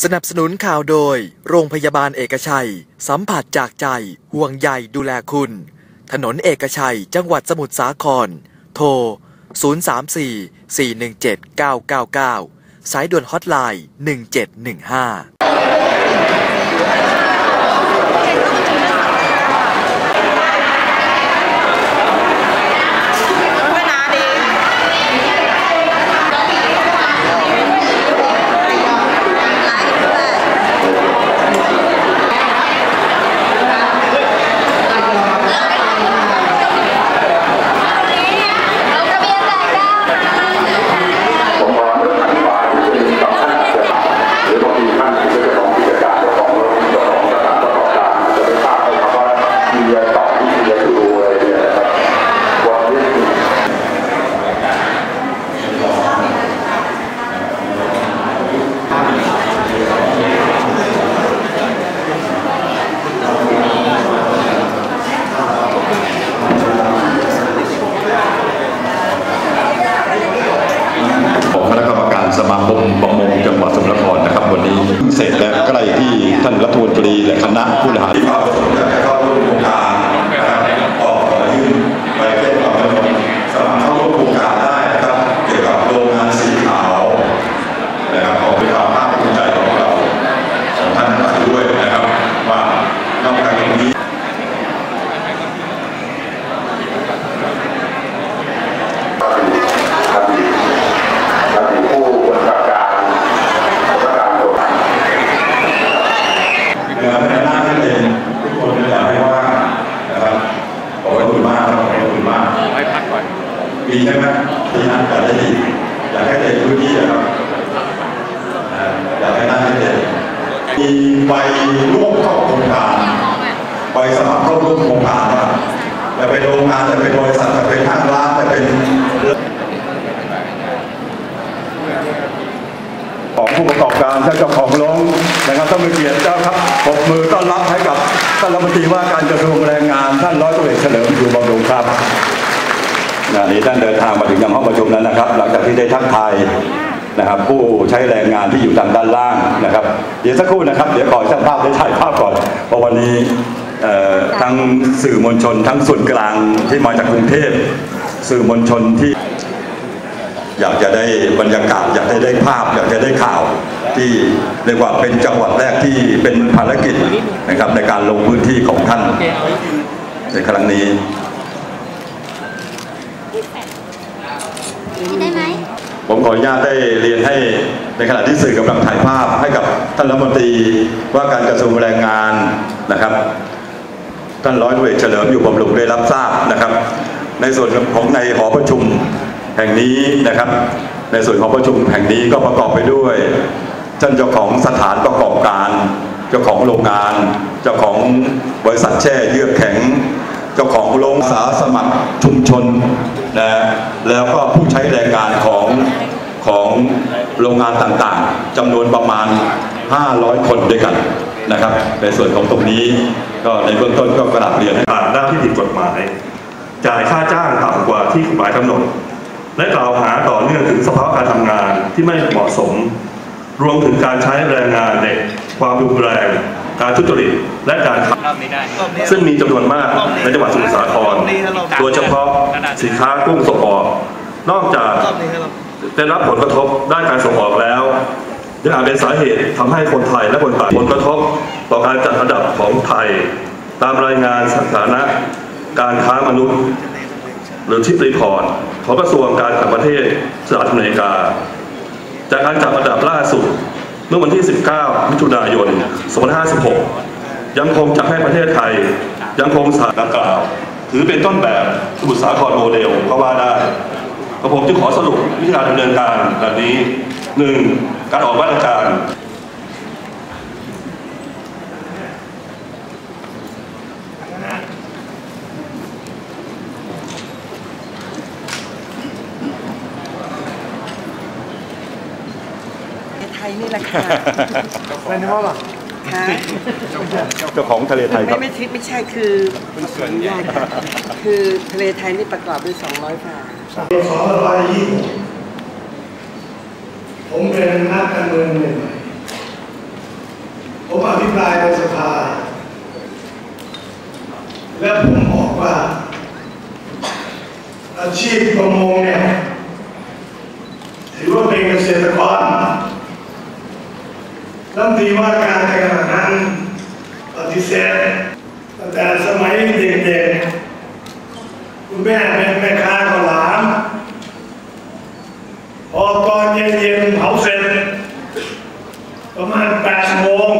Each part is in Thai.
สนับสนุนข่าวโดย โรงพยาบาลเอกชัย สัมผัสจากใจ ห่วงใยดูแลคุณ ถนนเอกชัย จังหวัดสมุทรสาคร โทร 034 417 999 สายด่วนฮอตไลน์ 1715 ใบร่วมเข้าโครงการใบสมัครเข้าร่วมโครงการว่าจะเป็นโรงงานจะเป็นบริษัทจะเป็นห้างร้านจะเป็นของผู้ประกอบการและเจ้าของโรงนะครับต้องมีเกียรติเจ้าครับปรบมือต้อนรับให้กับท่านรัฐมนตรีว่าการกระทรวงแรงงานท่านร้อยตำรวจเอกเฉลิมอยู่บำรุงครับนนี้ท่านเดินทางมาถึงยังห้องประชุมแล้วนะครับ หลังจากที่ได้ทักทายนะครับ ผู้ใช้แรงงานที่อยู่ทางด้านล่าง เดี๋ยวสักครู่นะครับ เดี๋ยวขอช่างภาพได้ถ่ายภาพก่อนเพราะวันนี้เอ่อทั้งสื่อมวลชน ทั้งส่วนกลางที่มาจากกรุงเทพสื่อมวลชนที่ อยากจะได้บรรยากาศ อยากจะได้ภาพ อยากจะได้ข่าวที่เรียกว่าเป็นจังหวัดแรกที่เป็นภารกิจนะครับในการลงพื้นที่ของท่านในครั้งนี้ได้ไหมผมขออนุญาตได้เรียนให้ในขณะที่สื่อกำลังถ่ายภาพให้กับท่านรัฐมนตรีว่าการกระทรวงแรงงานนะครับท่านร้อยตำรวจเอกเฉลิมอยู่บำรุงได้รับทราบนะครับ ในส่วนของในหอประชุมแห่งนี้นะครับ ในส่วนของประชุมแห่งนี้ก็ประกอบไปด้วยท่านเจ้าของสถานประกอบการ เจ้าของโรงงาน เจ้าของบริษัทแช่เยือกแข็ง เจ้าของโรงสาสมัครชุมชนนะแล้วก็ผู้ใช้แรงงานของของโรงงานต่างๆจำนวนประมาณ 500 คนด้วยกันนะครับ ในส่วนของตรงนี้ก็ในเบื้องต้นก็กราบเรียนให้ผ่านหน้าที่ผิดกฎหมาย จ่ายค่าจ้างต่ำกว่าที่กฎหมายกำหนด และกล่าวหาต่อเนื่องถึงสภาพการทำงานที่ไม่เหมาะสม รวมถึงการใช้แรงงานเด็กความรุนแรง การทุจริตและการค้าซึ่งมีจำนวนมากในจังหวัดสมุทรสาครโดยเฉพาะสินค้ากุ้งส่งออกนอกจากได้รับผลกระทบด้านการส่งออกแล้ว ยังอาจเป็นสาเหตุทำให้คนไทยและคนต่างผลกระทบต่อการจัดอันดับของไทย ตามรายงานสถานะการค้ามนุษย์ หรือทิปรีพอร์ตของกระทรวงการต่างประเทศสหรัฐอเมริกา จากการจัดอันดับล่าสุดเมื่อวันที่ 19 มิถุนายน 2556 ยังคงจัดให้ประเทศไทย ยังคงสานดังกล่าว ถือเป็นต้นแบบสมุทรสาครโมเดลก็ว่าได้กระผมจึงขอสรุปวิธีการดำเนินการแบบนี้ 1. การออกมาตรการไทยนี่แหละค่ะเป็นเพราะว่าค่ะเจ้าของทะเลไทยคไม่รับ ไม่ใช่ไม่ใช่คือขออนุญาตค่ะคือทะเลไทยนี่ประกอบด้วย 200ฝ่ายสองร้อยยี่สิบ ผมเป็นนักการเมืองใหม่ๆลายในสภา และผมบอกว่า อาชีพประมงเนี่ยถือว่าเป็นเกษตรกรรัฐมนตรีว่าการในขณะนั้นปฏิเสธตั้งแต่สมัยเด็กๆคุณแม่เป็นแม่ค้าข้าวหลาม พอตอนเย็นๆเผาเสร็จ ประมาณ8โมง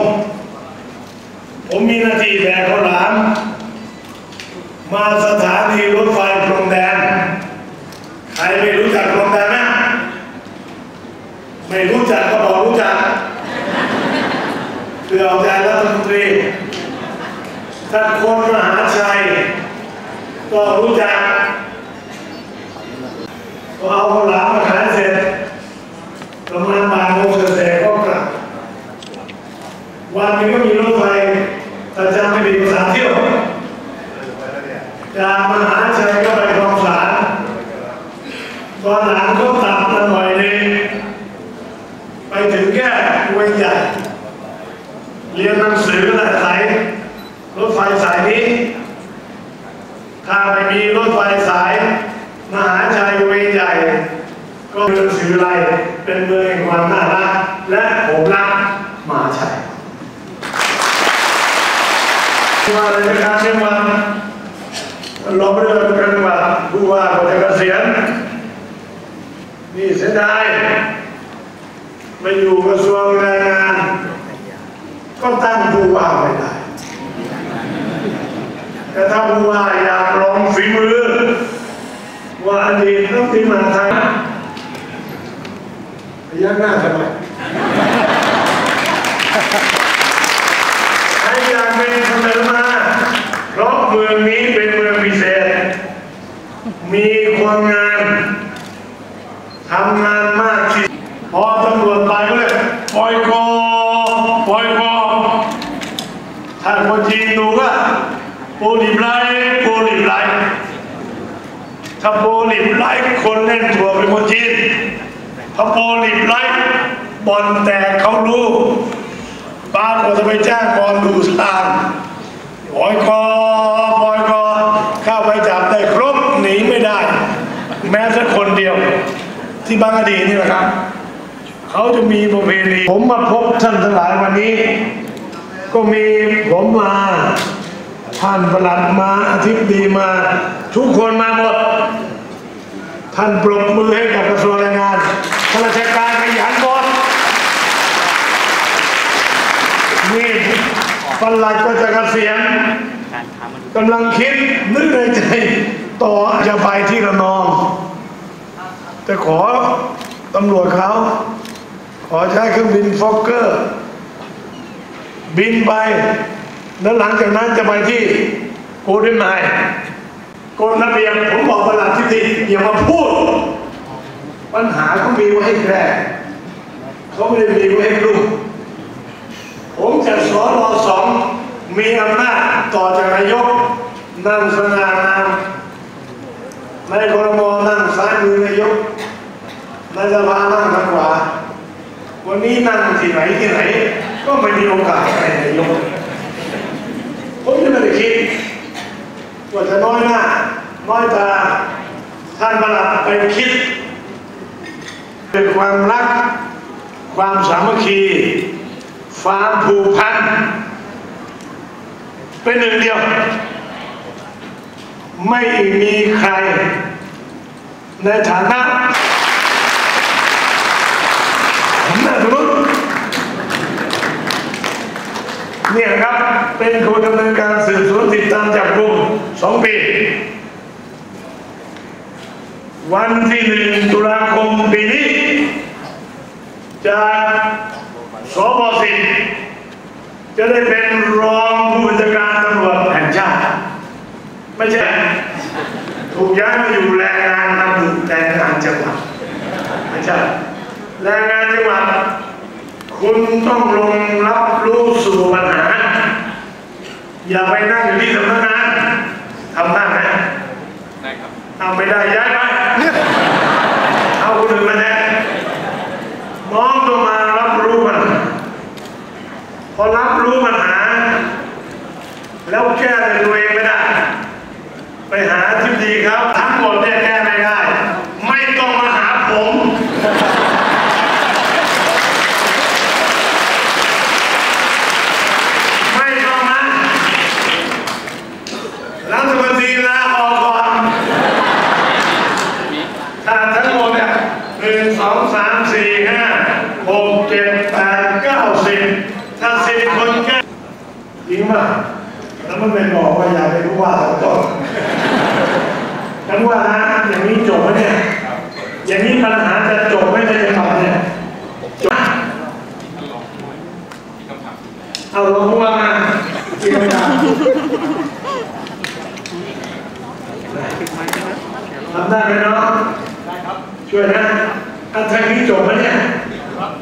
ผมมีหน้าที่แบกข้าวหลาม มาสถานีรถไฟพรมแดน ใครไม่รู้จักพรมแดนนะ ไม่รู้จักก็บอกรู้จักเพื่อเอาใจรัฐมนตรีท่านคนมหาชัย ก็รู้จักก็เอาข้าวหลามมาขายเสร็จ ประมาณบ่ายโมงเศษๆก็กลับ วันนึงก็มีรถไฟถ้าจำไม่ผิดสาเที่ยวจากมหาชัยก็ไปคลองสารตอนหลังก็ตัดมาหน่อยนึงไปถึงแค่เวยใหญ่เรียนหนังสือก็ได้สายรถไฟสายนี้ ถ้าไม่มีรถไฟสาย มหาชัยเวยใหญ่ ก็เมืองสือไรเป็นเมืองแห่งความน่ารัก และผมรักมหาชัยว่าราชการจังหวัดเราไม่ได้เป็นจังหวัดผู้ว่าก็จะเกษียณนี่เสียดายมาอยู่กระทรวงแรงงาน ก็ตั้งผู้ว่าไม่ได้ แต่ถ้าผู้ว่าอยากลองฝีมือ ว่าอดีตรัฐมนตรีมหาดไทยพยักหน้าทำไมใครอยากเป็นเสนอมา เพราะเมืองนี้เป็นเมืองพิเศษ มีคนงานทำงานมากที่พอตำรวจไปก็เลยปล่อยกอปล่อยกอถ้าคนจีนดูก็โปลิบไลโปลิบไล ถ้าโปลิบไลท์คนเล่นถั่วเป็นคนจีนถ้าโปลิบไลท์บอลแตก เขารู้บ้านเราจะไปจ้างบอลดูสตางบอยคอบอยคอเข้าไปจับได้ครบหนีไม่ได้ แม้สักคนเดียว ที่บางอดีตนี่แหละครับเขาจะมีประเพณีผมมาพบท่านทั้งหลายวันนี้ ก็มีผมมาท่านประหลัดมาอาทิตย์ดีมา ทุกคนมาหมด ท่านปรบมือให้กับกระทรวงแรงงานข้าราชการขยันห มดนี่ประหลัดก็จะเกษียณกำลังคิดนึกในใจต่อจะไปที่ระนอง แต่ขอตำรวจเขา ขอใช้เครื่องบินฟอกเกอร์ บินไป แล้วหลังจากนั้นจะไปที่โกลเด้นไนน์กฎระเบียบผมบอกประหลัดที่ติอย่ามาพูด ปัญหาเขามีไว้ให้แก้เขาไม่ได้มีไว้ให้รุ่งผมจะสอนอสอง มีอำนาจต่อจากนายกนั่งสง่างามในครมนั่งซ้ายมือนายกในสภานั่งทางขวาวันนี้นั่งที่ไหนที่ไหน ก็ไม่มีโอกาสในนายกผมยังไม่ได้คิดว่าจะน้อยหน้าน้อยตาท่านประหลัดไปคิด เป็นความรัก ความสามัคคีความผูกพัน เป็นหนึ่งเดียว ไม่มีใคร ในฐานะผมน่าสมมติเนี่ยครับ เป็นคนดำเนินการสืบสวนติดตามจับกลุ่มสองปี วันที่หนึ่งตุลาคมปีนี้จากสบสิ จะได้เป็นรองผู้บัญชาการตำรวจแห่งชาติไม่ใช่ ถูกย้ายมาอยู่แรงงานตำรวจแรงงานจังหวัดไม่ใช่แรงงานจังหวัดคุณต้องลงรับรู้สู่ปัญหา อย่าไปนั่งอยู่ที่สำนักงานทำได้ไหมได้ครับเอาไม่ได้ย้ายไปเอาคนอื่นมาแทนน้องต้องมารับรู้ปัญหา พอรับรู้ปัญหา แล้วแก้ในตัวเองไม่ได้ ไปหาที่ดีครับ ทั้งหมดเนี่ยแก้ไม่ได้ ไม่ต้องมาหาผม ไม่ต้องนะรัฐมนตรีลาออกก่อน ถ้าทั้งหมดเนี่ยหนึ่งสองสามสี่ห้าหกเจ็ดแปดเก้าสิ ถ้าสิบคนแก้จริงป่ะแล้วมันเป็นบอกว่าอย่าไปรู้ว่าต่อต้นฉันว่านะอย่างนี้จบไหมเนี่ย อย่างนี้ปัญหาจะจบไหมในจังหวัดเนี่ยจบเอาลงมามาเกี่ยวกับทำได้ไหมเนาะได้ครับ ช่วยนะอันทางนี้จบไหมเนี่ย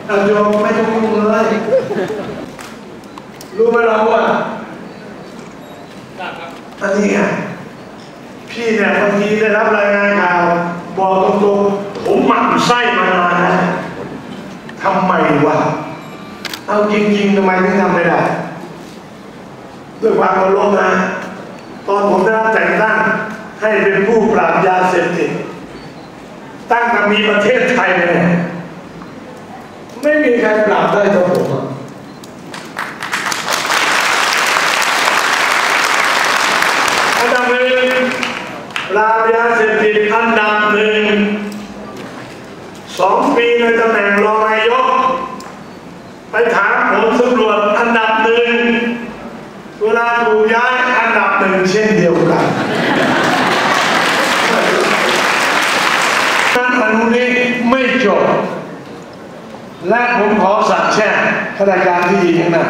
อันจบไม่ต้องรู้เลย รู้ไหมเราอะอันนี้ไงพี่เนี่ยบางทีได้รับรายงานข่าวบอกตรงๆผมหมั่นไส้มานานแล้วทำไมวะเอาจริงๆทำไมถึงทำไม่ได้ด้วยความเคารพนะตอนผมได้รับแต่งตั้งให้เป็นผู้ปราบยาเสพติดตั้งแต่มีประเทศไทยเลยไม่มีใครปราบได้เท่าผมอะอันดับหนึ่งปรายาเสพติดอันดับหนึ่งสองปีในตำแหน่งรองนายก ไปถามผมสำรวจอันดับหนึ่งเวลาถูกย้ายอันดับหนึ่งเช่นเดียวกันการอนุนี้ไม่จบ และผมขอสั่งแช่งข้าราชการที่ดีทั้งนั้น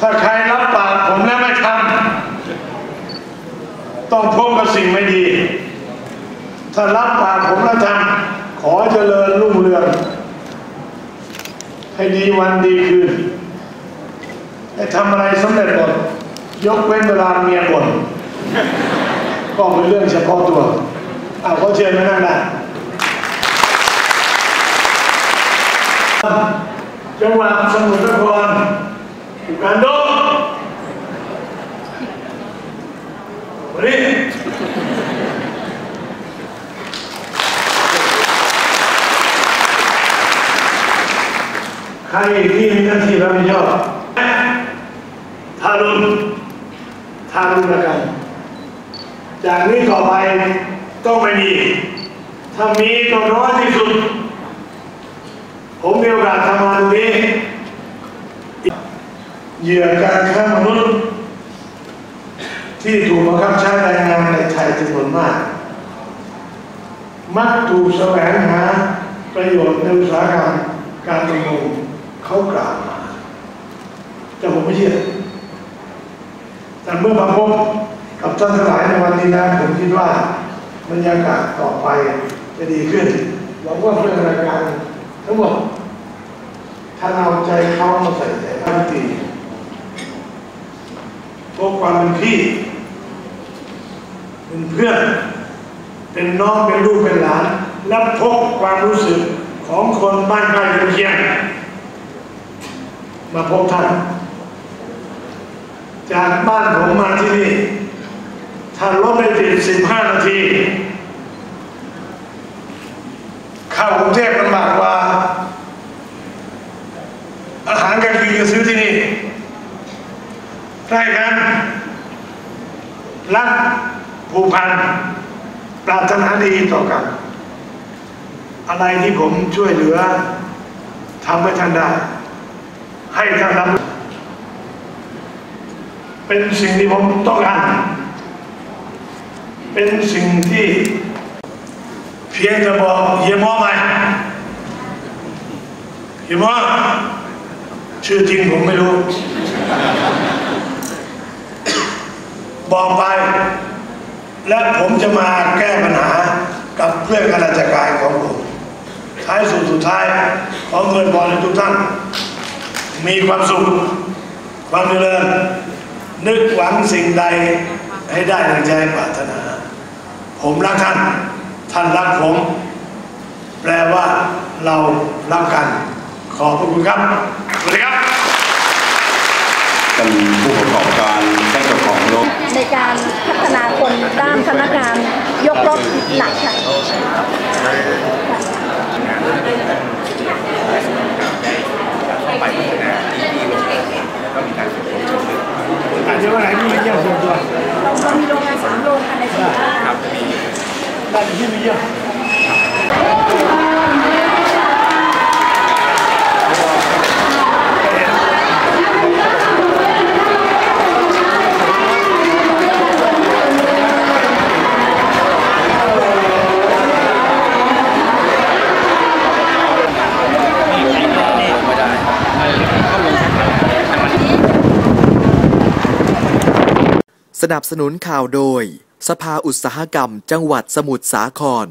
ถ้าใครรับปากผม ต้องพบกับสิ่งไม่ดี ถ้ารับปากผมแล้วทำขอเจริญรุ่งเรือง ให้ดีวันดีคืน ให้ทำอะไรสำเร็จหมดยกเว้นเวลาเมียบ่นก็เป็นเรื่องเฉพาะตัวเอาเขาเชิญมานั่งได้จังหวัดสมุทรสาครอุกันโดวันนี้ ใครที่มีหน้าที่รับผิดชอบทารุณทารุณกรรมจากนี้ต่อไปต้องไม่มี ถ้ามีก็น้อยที่สุด ผมมีโอกาสทำงานตรนี้เหยื่อการค้ามนุษย์ ที่ถูกบังคับใช้แรงงานในไทยจำนวนมาก มักถูกแสวงหาประโยชน์ในอุตสาหกรรมการประมง เขากล่าวมาแต่ผมไม่เชื่อแต่เมื่อมาพบกับท่านทั้งหลายในวันนี้นะผมคิดว่าบรรยากาศต่อไปจะดีขึ้นหวังว่าเพื่อนรายการทั้งหมดถ้าเอาใจเขามาใส่ใจทันทีพบความเป็นพี่ เป็นเพื่อน เป็นน้องเป็นลูกเป็นหลาน และพบความรู้สึกของคนบ้านใกล้เรือนเคียง มาพบท่าน จากบ้านผมมาที่นี่ ถ้ารถได้ติดสิบห้านาที เข้ากรุงเทพลำบากกว่า อาหารการกินก็ซื้อที่นี่ใกล้กันรักผูกพันปรารถนาดีต่อกัน อะไรที่ผมช่วยเหลือทำให้ท่านได้ ให้ท่านรับเป็นสิ่งที่ผมต้องการ เป็นสิ่งที่เพียงจะบอกเฮียมอไปเฮียมอชื่อจริงผมไม่รู้ บอกไป และผมจะมาแก้ปัญหากับเพื่อนข้าราชการของผมท้ายสุดสุดท้ายขอเงินบอลให้ทุกท่าน มีความสุขความเจริญนึกหวังสิ่งใดให้ได้ดังใจปรารถนา ผมรักท่าน ท่านรักผม แปลว่าเรารักกัน ขอบพระคุณครับสวัสดีครับท่านผู้ประกอบการท่านเจ้าของโรงในการพัฒนาคนด้านพนักงานยกรถหนักค่ะ อาจจะวันไหนพี่มาเยี่ยมส่วนตัวเราเรามีโรงงานสามโรงภายในสัปดาห์ได้พี่มาเยี่ยม นับสนุนข่าวโดย สภาอุตสาหกรรม จังหวัดสมุทรสาคร